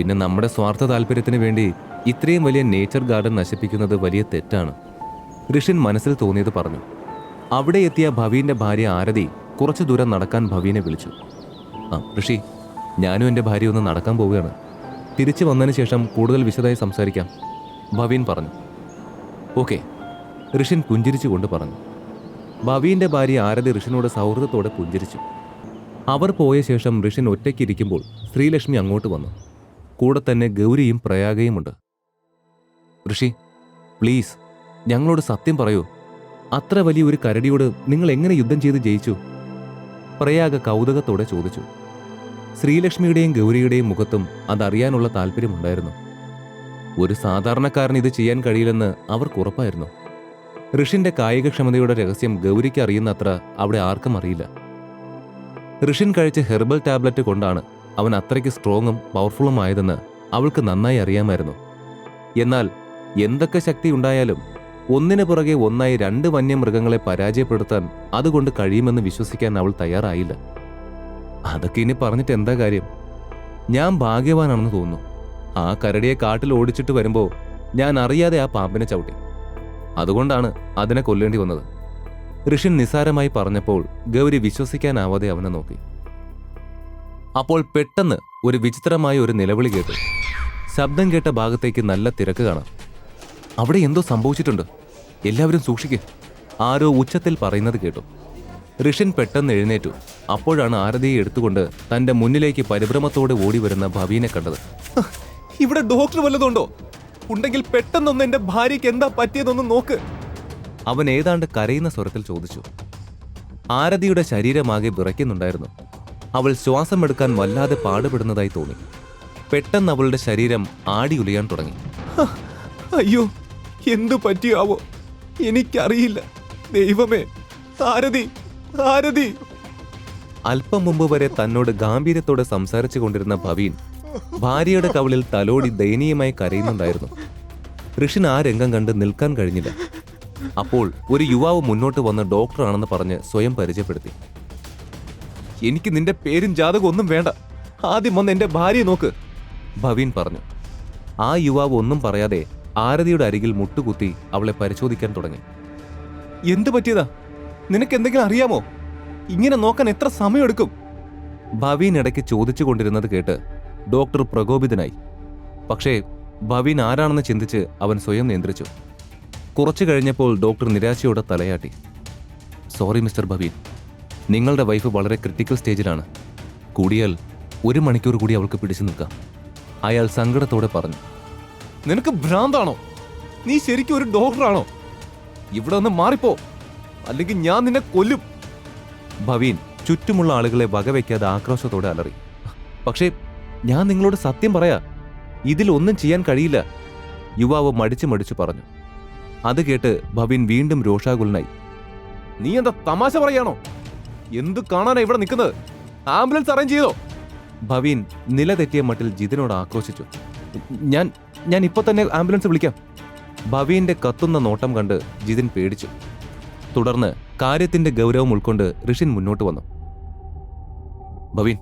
പിന്നെ നമ്മുടെ സ്വാർത്ഥ താല്പര്യത്തിന് വേണ്ടി ഇത്രയും വലിയ നേച്ചർ ഗാർഡൻ നശിപ്പിക്കുന്നത് വലിയ തെറ്റാണ്. ഋഷിൻ മനസ്സിൽ തോന്നിയത് പറഞ്ഞു. അവിടെ എത്തിയ ഭവീന്റെ ഭാര്യ ആരതി കുറച്ചു ദൂരം നടക്കാൻ ഭവീനെ വിളിച്ചു. ആ ഋഷി ഞാനും എന്റെ ഭാര്യ ഒന്ന് നടക്കാൻ പോവുകയാണ്. തിരിച്ചു വന്നതിന് ശേഷം കൂടുതൽ വിശദമായി സംസാരിക്കാം. ഭവീൻ പറഞ്ഞു. ഓക്കെ. ഋഷിൻ പുഞ്ചിരിച്ചുകൊണ്ട് പറഞ്ഞു. ഭവീന്റെ ഭാര്യ ആരതി ഋഷിനോട് സൗഹൃദത്തോടെ പുഞ്ചിരിച്ചു. അവർ പോയ ശേഷം ഋഷിൻ ഒറ്റയ്ക്കിരിക്കുമ്പോൾ ശ്രീലക്ഷ്മി അങ്ങോട്ട് വന്നു. കൂടെ തന്നെ ഗൗരിയും പ്രയാഗയുമുണ്ട് ഋഷി പ്ലീസ് ഞങ്ങളോട് സത്യം പറയൂ. അത്ര വലിയ ഒരു കരടിയോട് നിങ്ങൾ എങ്ങനെ യുദ്ധം ചെയ്ത് ജയിച്ചു? പ്രയാഗ കൗതുകത്തോടെ ചോദിച്ചു. ശ്രീലക്ഷ്മിയുടെയും ഗൗരിയുടെയും മുഖത്തും അതറിയാനുള്ള താല്പര്യമുണ്ടായിരുന്നു. ഒരു സാധാരണക്കാരന് ഇത് ചെയ്യാൻ കഴിയില്ലെന്ന് അവർക്ക് ഉറപ്പായിരുന്നു. ഋഷിന്റെ കായികക്ഷമതയുടെ രഹസ്യം ഗൗരിക്ക് അറിയുന്നത്ര അവിടെ ആർക്കും അറിയില്ല. ഋഷിൻ കഴിച്ച ഹെർബൽ ടാബ്ലറ്റ് കൊണ്ടാണ് അവൻ അത്രയ്ക്ക് സ്ട്രോങ്ങും പവർഫുള്ളും ആയതെന്ന് അവൾക്ക് നന്നായി അറിയാമായിരുന്നു. എന്നാൽ എന്തൊക്കെ ശക്തി ഉണ്ടായാലും ഒന്നിനു പുറകെ ഒന്നായി രണ്ട് വന്യമൃഗങ്ങളെ പരാജയപ്പെടുത്താൻ അതുകൊണ്ട് കഴിയുമെന്ന് വിശ്വസിക്കാൻ അവൾ തയ്യാറായില്ല. അതൊക്കെ ഇനി പറഞ്ഞിട്ട് എന്താ കാര്യം? ഞാൻ ഭാഗ്യവാനാണെന്ന് തോന്നുന്നു. ആ കരടിയെ കാട്ടിൽ ഓടിച്ചിട്ട് വരുമ്പോൾ ഞാൻ അറിയാതെ ആ പാമ്പിനെ ചവിട്ടി. അതുകൊണ്ടാണ് അതിനെ കൊല്ലേണ്ടി വന്നത്. ഋഷിൻ നിസാരമായി പറഞ്ഞപ്പോൾ ഗൗരി വിശ്വസിക്കാനാവാതെ അവനെ നോക്കി. അപ്പോൾ പെട്ടെന്ന് ഒരു വിചിത്രമായ ഒരു നിലവിളി കേട്ടു. ശബ്ദം കേട്ട ഭാഗത്തേക്ക് നല്ല തിരക്ക് കാണാം. അവിടെ എന്തോ സംഭവിച്ചിട്ടുണ്ട്. എല്ലാവരും സൂക്ഷിക്ക്. ആരോ ഉച്ചത്തിൽ പറയുന്നത് കേട്ടു. ഋഷിൻ പെട്ടെന്ന് എഴുന്നേറ്റു. അപ്പോഴാണ് ആരതിയെ എടുത്തുകൊണ്ട് തന്റെ മുന്നിലേക്ക് പരിഭ്രമത്തോടെ ഓടി വരുന്ന ഭവീനെ കണ്ടത്. ഇവിടെ ഡോക്ടർ വല്ലതുണ്ടോ? ഉണ്ടെങ്കിൽ പെട്ടെന്നൊന്ന് എന്റെ ഭാര്യയ്ക്ക് എന്താ പറ്റിയതൊന്ന് നോക്ക്. അവൻ ഏതാണ്ട് കരയുന്ന സ്വരത്തിൽ ചോദിച്ചു. ആരതിയുടെ ശരീരമാകെ വിറയ്ക്കുന്നുണ്ടായിരുന്നു. അവൾ ശ്വാസമെടുക്കാൻ വല്ലാതെ പാടുപെടുന്നതായി തോന്നി. പെട്ടെന്ന് അവളുടെ ശരീരം ആടി ഉലയാൻ തുടങ്ങി. അയ്യോ എന്തു പറ്റിയാവോ? എനിക്കറിയില്ല. ദൈവമേ താരതി താരതി അല്പം മുമ്പ് വരെ തന്നോട് ഗാംഭീര്യത്തോടെ സംസാരിച്ചു കൊണ്ടിരുന്ന ഭവീൻ ഭാര്യയുടെ കവളിൽ തലോടി ദയനീയമായി കരയുന്നുണ്ടായിരുന്നു. ഋഷിന് ആ രംഗം കണ്ട് നിൽക്കാൻ കഴിഞ്ഞില്ല. അപ്പോൾ ഒരു യുവാവ് മുന്നോട്ട് വന്ന് ഡോക്ടറാണെന്ന് പറഞ്ഞ് സ്വയം പരിചയപ്പെടുത്തി. എനിക്ക് നിന്റെ പേരും ജാതകം ഒന്നും വേണ്ട. ആദ്യം വന്ന് എന്റെ ഭാര്യയെ നോക്ക്. ഭവീൻ പറഞ്ഞു. ആ യുവാവ് ഒന്നും പറയാതെ ആരതിയുടെ അരികിൽ മുട്ടുകുത്തി അവളെ പരിശോധിക്കാൻ തുടങ്ങി. എന്തു പറ്റിയതാ? നിനക്ക് എന്തെങ്കിലും അറിയാമോ? ഇങ്ങനെ നോക്കാൻ എത്ര സമയമെടുക്കും? ഭവീൻ ഇടയ്ക്ക് ചോദിച്ചു കൊണ്ടിരുന്നത് കേട്ട് ഡോക്ടർ പ്രകോപിതനായി. പക്ഷേ ഭവീൻ ആരാണെന്ന് ചിന്തിച്ച് അവൻ സ്വയം നിയന്ത്രിച്ചു. കുറച്ചു കഴിഞ്ഞപ്പോൾ ഡോക്ടർ നിരാശയോടെ തലയാട്ടി. Sorry mister Bhavin. നിങ്ങളുടെ വൈഫ് വളരെ ക്രിട്ടിക്കൽ സ്റ്റേജിലാണ് കൂടിയാൽ ഒരു മണിക്കൂർ കൂടി അവൾക്ക് പിടിച്ചു നിൽക്കാം. അയാൾ സങ്കടത്തോടെ പറഞ്ഞു നിനക്ക് ഭ്രാന്താണോ? നീ ശരിക്കും ഒരു ഡോക്ടറാണോ ഇവിടെ നിന്ന് മാറിപ്പോ. അല്ലെങ്കിൽ ഞാൻ നിന്നെ കൊല്ലും. ഭവീൻ ചുറ്റുമുള്ള ആളുകളെ വകവയ്ക്കാതെ ആക്രോശത്തോടെ അലറി പക്ഷേ ഞാൻ നിങ്ങളോട് സത്യം പറയാ ഇതിൽ ഒന്നും ചെയ്യാൻ കഴിയില്ല. യുവാവ് മടിച്ചു മടിച്ചു പറഞ്ഞു. അത് കേട്ട് ഭവീൻ വീണ്ടും രോഷാകുലനായി നീ എന്താ തമാശ പറയാണോ? എന്ത് കാണാനാ ഇവിടെ നിൽക്കുന്നത്? ആംബുലൻസ് അറേഞ്ച് ചെയ്തോ? ഭവീൻ നില തെറ്റിയ മട്ടിൽ ജിതിനോട് ആക്രോശിച്ചു. ഞാൻ ഞാൻ ഇപ്പൊ തന്നെ ആംബുലൻസ് വിളിക്കാം. ഭവീന്റെ കത്തുന്ന നോട്ടം കണ്ട് ജിതിൻ പേടിച്ചു. തുടർന്ന് കാര്യത്തിന്റെ ഗൗരവം ഉൾക്കൊണ്ട് ഋഷിൻ മുന്നോട്ട് വന്നു. ഭവീൻ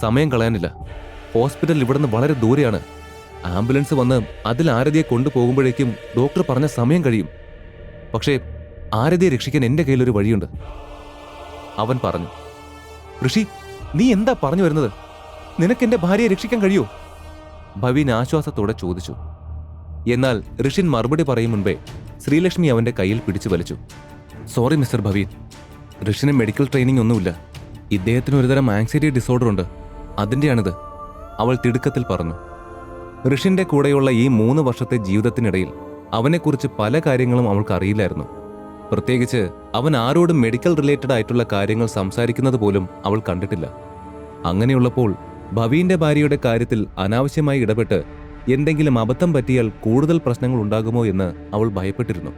സമയം കളയാനില്ല. ഹോസ്പിറ്റൽ ഇവിടുന്ന് വളരെ ദൂരെയാണ്. ആംബുലൻസ് വന്ന് അതിൽ ആരതിയെ കൊണ്ടുപോകുമ്പോഴേക്കും ഡോക്ടർ പറഞ്ഞ സമയം കഴിയും. പക്ഷേ ആരതിയെ രക്ഷിക്കാൻ എന്റെ കയ്യിലൊരു വഴിയുണ്ട്. അവൻ പറഞ്ഞു ഋഷി നീ എന്താ പറഞ്ഞു വരുന്നത്? നിനക്ക് എന്റെ ഭാര്യയെ രക്ഷിക്കാൻ കഴിയോ? ഭവീൻ ആശ്വാസത്തോടെ ചോദിച്ചു. എന്നാൽ ഋഷിൻ മറുപടി പറയും മുൻപേ ശ്രീലക്ഷ്മി അവന്റെ കയ്യിൽ പിടിച്ചു വലിച്ചു. സോറി മിസ്റ്റർ ഭവീൻ ഋഷിന് മെഡിക്കൽ ട്രെയിനിങ് ഒന്നുമില്ല. ഇദ്ദേഹത്തിന് ഒരുതരം ആങ്സൈറ്റി ഡിസോർഡർ ഉണ്ട്. അതിന്റെയാണിത് അവൾ തിടുക്കത്തിൽ പറഞ്ഞു. ഋഷിന്റെ കൂടെയുള്ള ഈ മൂന്ന് വർഷത്തെ ജീവിതത്തിനിടയിൽ അവനെക്കുറിച്ച് പല കാര്യങ്ങളും അവൾക്ക് അറിയില്ലായിരുന്നു പ്രത്യേകിച്ച് അവൻ ആരോടും മെഡിക്കൽ റിലേറ്റഡ് ആയിട്ടുള്ള കാര്യങ്ങൾ സംസാരിക്കുന്നത് പോലും അവൾ കണ്ടിട്ടില്ല. അങ്ങനെയുള്ളപ്പോൾ ഭവീന്റെ ഭാര്യയുടെ കാര്യത്തിൽ അനാവശ്യമായി ഇടപെട്ട് എന്തെങ്കിലും അബദ്ധം പറ്റിയാൽ കൂടുതൽ പ്രശ്നങ്ങൾ ഉണ്ടാകുമോ എന്ന് അവൾ ഭയപ്പെട്ടിരുന്നു.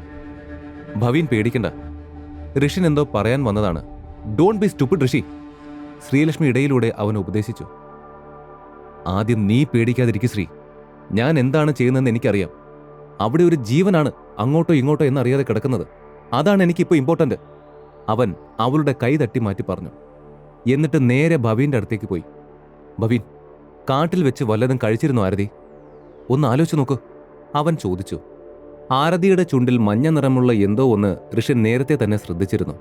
ഭവീൻ പേടിക്കണ്ട. ഋഷിൻ എന്തോ പറയാൻ വന്നതാണ്. Don't be stupid Rishi. Sreelakshmi ഇടയിലൂടെ അവൻ ഉപദേശിച്ചു. ആദ്യം നീ പേടിക്കാതിരിക്കും ശ്രീ. ഞാൻ എന്താണ് ചെയ്യുന്നതെന്ന് എനിക്കറിയാം. അവിടെ ഒരു ജീവനാണ് അങ്ങോട്ടോ ഇങ്ങോട്ടോ എന്നറിയാതെ കിടക്കുന്നത്. അതാണ് എനിക്കിപ്പോൾ ഇമ്പോർട്ടന്റ് അവൻ അവളുടെ കൈ തട്ടി മാറ്റി പറഞ്ഞു. എന്നിട്ട് നേരെ ഭവീന്റെ അടുത്തേക്ക് പോയി. ഭവീൻ കാട്ടിൽ വെച്ച് വല്ലതും കഴിച്ചിരുന്നോ ആരതി? ഒന്ന് ആലോചിച്ച് നോക്ക്. അവൻ ചോദിച്ചു. ആരതിയുടെ ചുണ്ടിൽ മഞ്ഞ നിറമുള്ള എന്തോ ഒന്ന് ഋഷൻ നേരത്തെ തന്നെ ശ്രദ്ധിച്ചിരുന്നു.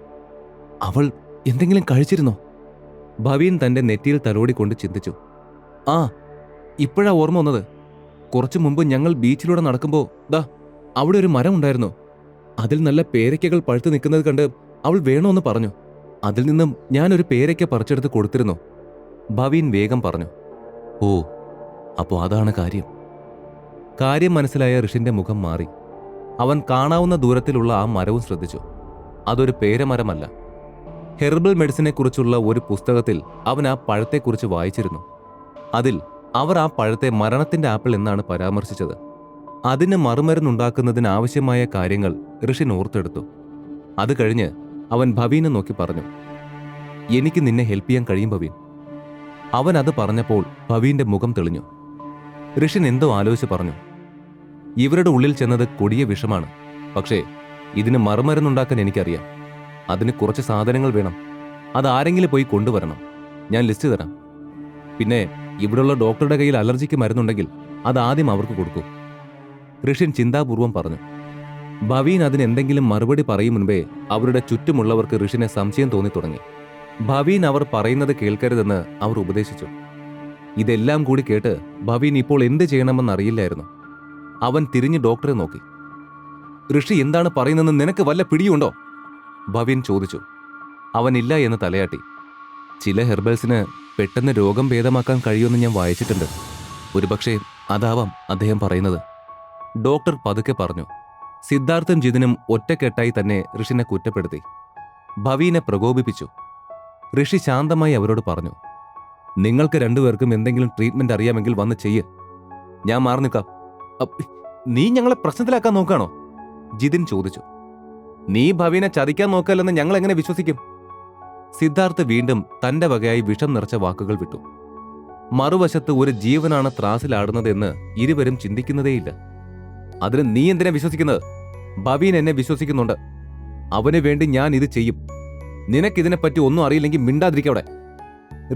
അവൾ എന്തെങ്കിലും കഴിച്ചിരുന്നോ? ഭവീൻ തന്റെ നെറ്റിയിൽ തലോടിക്കൊണ്ട് ചിന്തിച്ചു. ആ ഇപ്പോഴാ ഓർമ്മ വന്നത്. കുറച്ചു മുമ്പ് ഞങ്ങൾ ബീച്ചിലൂടെ നടക്കുമ്പോൾ ദാ അവിടെ ഒരു മരം ഉണ്ടായിരുന്നു. അതിൽ നല്ല പേരയ്ക്കകൾ പഴുത്തു നിൽക്കുന്നത് കണ്ട് അവൾ വേണമെന്ന് പറഞ്ഞു. അതിൽ നിന്നും ഞാനൊരു പേരയ്ക്ക പറിച്ചെടുത്ത് കൊടുത്തിരുന്നു. ഭവീൻ വേഗം പറഞ്ഞു ഓ അപ്പോ അതാണ് കാര്യം. കാര്യം മനസ്സിലായ ഋഷിന്റെ മുഖം മാറി. അവൻ കാണാവുന്ന ദൂരത്തിലുള്ള ആ മരവും ശ്രദ്ധിച്ചു. അതൊരു പേരമരമല്ല. ഹെർബൽ മെഡിസിനെക്കുറിച്ചുള്ള ഒരു പുസ്തകത്തിൽ അവൻ ആ പഴത്തെക്കുറിച്ച് വായിച്ചിരുന്നു. അതിൽ അവർ ആ പഴത്തെ മരണത്തിന്റെ ആപ്പിൾ എന്നാണ് പരാമർശിച്ചത്. അതിന് മറുമരുന്നുണ്ടാക്കുന്നതിന് ആവശ്യമായ കാര്യങ്ങൾ ഋഷി ഓർത്തെടുത്തു. അത് കഴിഞ്ഞ് അവൻ ഭവീനെ നോക്കി പറഞ്ഞു എനിക്ക് നിന്നെ ഹെൽപ്പ് ചെയ്യാൻ കഴിയും ഭവീൻ. അവൻ അത് പറഞ്ഞപ്പോൾ ഭവീന്റെ മുഖം തെളിഞ്ഞു. ഋഷിൻ എന്തോ ആലോചിച്ച് പറഞ്ഞു ഇവരുടെ ഉള്ളിൽ ചെന്നത് കൊടിയ വിഷമാണ്. പക്ഷേ ഇതിന് മറുമരുന്നുണ്ടാക്കാൻ എനിക്കറിയാം. അതിന് കുറച്ച് സാധനങ്ങൾ വേണം. അത് ആരെങ്കിലും പോയി കൊണ്ടുവരണം. ഞാൻ ലിസ്റ്റ് തരാം. പിന്നെ ഇവിടെയുള്ള ഡോക്ടറുടെ കയ്യിൽ അലർജിക്ക് മരുന്നുണ്ടെങ്കിൽ അത് ആദ്യം അവർക്ക് കൊടുക്കൂ. ഋഷിൻ ചിന്താപൂർവം പറഞ്ഞു ഭവീൻ അതിന് എന്തെങ്കിലും മറുപടി പറയും മുൻപേ അവരുടെ ചുറ്റുമുള്ളവർക്ക് ഋഷിനെ സംശയം തോന്നി തുടങ്ങി. ഭവീൻ അവർ പറയുന്നത് കേൾക്കരുതെന്ന് അവർ ഉപദേശിച്ചു. ഇതെല്ലാം കൂടി കേട്ട് ഭവീൻ ഇപ്പോൾ എന്ത് ചെയ്യണമെന്ന് അറിയില്ലായിരുന്നു. അവൻ തിരിഞ്ഞ് ഡോക്ടറെ നോക്കി. ഋഷി എന്താണ് പറയുന്നതെന്ന് നിനക്ക് വല്ല പിടിയുണ്ടോ? ഭവീൻ ചോദിച്ചു. അവനില്ല എന്ന് തലയാട്ടി. ചില ഹെർബൽസിന് പെട്ടെന്ന് രോഗം ഭേദമാക്കാൻ കഴിയുമെന്ന് ഞാൻ വായിച്ചിട്ടുണ്ട്. ഒരുപക്ഷെ അതാവാം അദ്ദേഹം പറയുന്നത്. ഡോക്ടർ പതുക്കെ പറഞ്ഞു സിദ്ധാർത്ഥൻ ജിതിനും ഒറ്റക്കെട്ടായി തന്നെ ഋഷിനെ കുറ്റപ്പെടുത്തി. ഭവീനെ പ്രകോപിപ്പിച്ചു. ഋഷി ശാന്തമായി അവരോട് പറഞ്ഞു നിങ്ങൾക്ക് രണ്ടുപേർക്കും എന്തെങ്കിലും ട്രീറ്റ്മെന്റ് അറിയാമെങ്കിൽ വന്ന് ചെയ്യ്. ഞാൻ മാറി നിൽക്കാം. നീ ഞങ്ങളെ പ്രശ്നത്തിലാക്കാൻ നോക്കാണോ ജിതിൻ ചോദിച്ചു. നീ ഭവീനെ ചതിക്കാൻ നോക്കല്ലെന്ന് ഞങ്ങൾ എങ്ങനെ വിശ്വസിക്കും? സിദ്ധാർത്ഥ് വീണ്ടും തന്റെ വകയായി വിഷം നിറച്ച വാക്കുകൾ വിട്ടു. മറുവശത്ത് ഒരു ജീവനാണ് ത്രാസിലാടുന്നതെന്ന് ഇരുവരും ചിന്തിക്കുന്നതേയില്ല. അതിന് നീ എന്തിനാ വിശ്വസിക്കുന്നത്? ഭവീൻ എന്നെ വിശ്വസിക്കുന്നുണ്ട്. അവന് വേണ്ടി ഞാൻ ഇത് ചെയ്യും. നിനക്കിതിനെപ്പറ്റി ഒന്നും അറിയില്ലെങ്കിൽ മിണ്ടാതിരിക്കവിടെ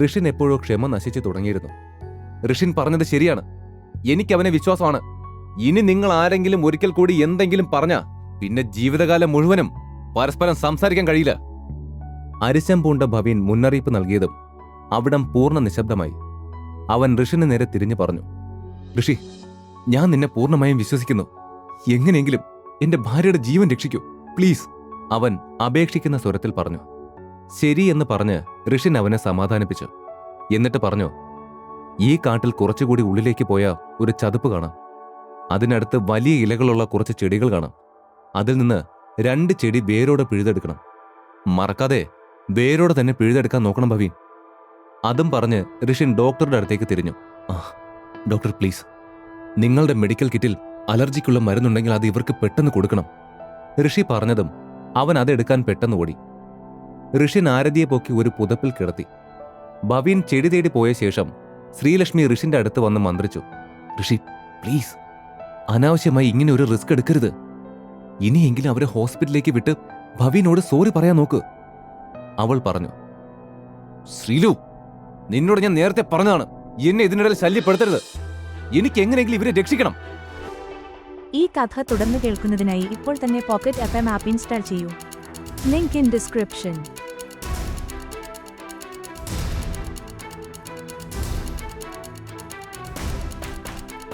ഋഷിൻ എപ്പോഴോ ക്ഷമ നശിച്ചു തുടങ്ങിയിരുന്നു. ഋഷിൻ പറഞ്ഞത് ശരിയാണ്. എനിക്കവനെ വിശ്വാസമാണ്. ഇനി നിങ്ങൾ ആരെങ്കിലും ഒരിക്കൽ കൂടി എന്തെങ്കിലും പറഞ്ഞ പിന്നെ ജീവിതകാലം മുഴുവനും പരസ്പരം സംസാരിക്കാൻ കഴിയില്ല. അരിശം പൂണ്ട ഭവീൻ മുന്നറിയിപ്പ് നൽകിയതും അവിടം പൂർണ നിശബ്ദമായി. അവൻ ഋഷിന് നേരെ തിരിഞ്ഞു പറഞ്ഞു. ഋഷി ഞാൻ നിന്നെ പൂർണമായും വിശ്വസിക്കുന്നു. എങ്ങനെയെങ്കിലും എന്റെ ഭാര്യയുടെ ജീവൻ രക്ഷിക്കൂ. പ്ലീസ് അവൻ അപേക്ഷിക്കുന്ന സ്വരത്തിൽ പറഞ്ഞു. ശരി എന്ന് പറഞ്ഞ് ഋഷിൻ അവനെ സമാധാനിപ്പിച്ചു. എന്നിട്ട് പറഞ്ഞു ഈ കാട്ടിൽ കുറച്ചുകൂടി ഉള്ളിലേക്ക് പോയ ഒരു ചതുപ്പ് കാണാം. അതിനടുത്ത് വലിയ ഇലകളുള്ള കുറച്ച് ചെടികൾ കാണാം. അതിൽ നിന്ന് രണ്ട് ചെടി വേരോടെ പിഴുതെടുക്കണം. മറക്കാതെ വേരോടെ തന്നെ പിഴുതെടുക്കാൻ നോക്കണം ഭവീൻ. അതും പറഞ്ഞ് ഋഷിൻ ഡോക്ടറുടെ അടുത്തേക്ക് തിരിഞ്ഞു. ഡോക്ടർ പ്ലീസ് നിങ്ങളുടെ മെഡിക്കൽ കിറ്റിൽ അലർജിക്കുള്ള മരുന്നുണ്ടെങ്കിൽ അത് ഇവർക്ക് പെട്ടെന്ന് കൊടുക്കണം. ഋഷി പറഞ്ഞതും അവൻ അതെടുക്കാൻ പെട്ടെന്ന് ഓടി. ഋഷി നാരദിയെ പോക്കി ഒരു പുതപ്പിൽ കിടത്തി. ഭവീൻ ചെടി തേടി പോയ ശേഷം ശ്രീലക്ഷ്മി ഋഷിന്റെ അടുത്ത് വന്ന് മന്ത്രിച്ചു. ഋഷി പ്ലീസ് അനാവശ്യമായി ഇങ്ങനെ ഒരു റിസ്ക് എടുക്കരുത്. ഇനിയെങ്കിലും അവരെ ഹോസ്പിറ്റലിലേക്ക് വിട്ട് ഭവീനോട് സോറി പറയാൻ നോക്ക്. അവൾ പറഞ്ഞു. ശ്രീലു നിന്നോട് ഞാൻ നേരത്തെ പറഞ്ഞതാണ്. എന്നെ ഇതിനിടയിൽ ശല്യപ്പെടുത്തരുത്. എനിക്ക് എങ്ങനെയെങ്കിലും ഇവരെ രക്ഷിക്കണം. ഈ കഥ തുടർന്ന് കേൾക്കുന്നതിനായി ഇപ്പോൾ തന്നെ പോക്കറ്റ് എഫ് എം ആപ്പ് ഇൻസ്റ്റാൾ ചെയ്യൂ. Link in description.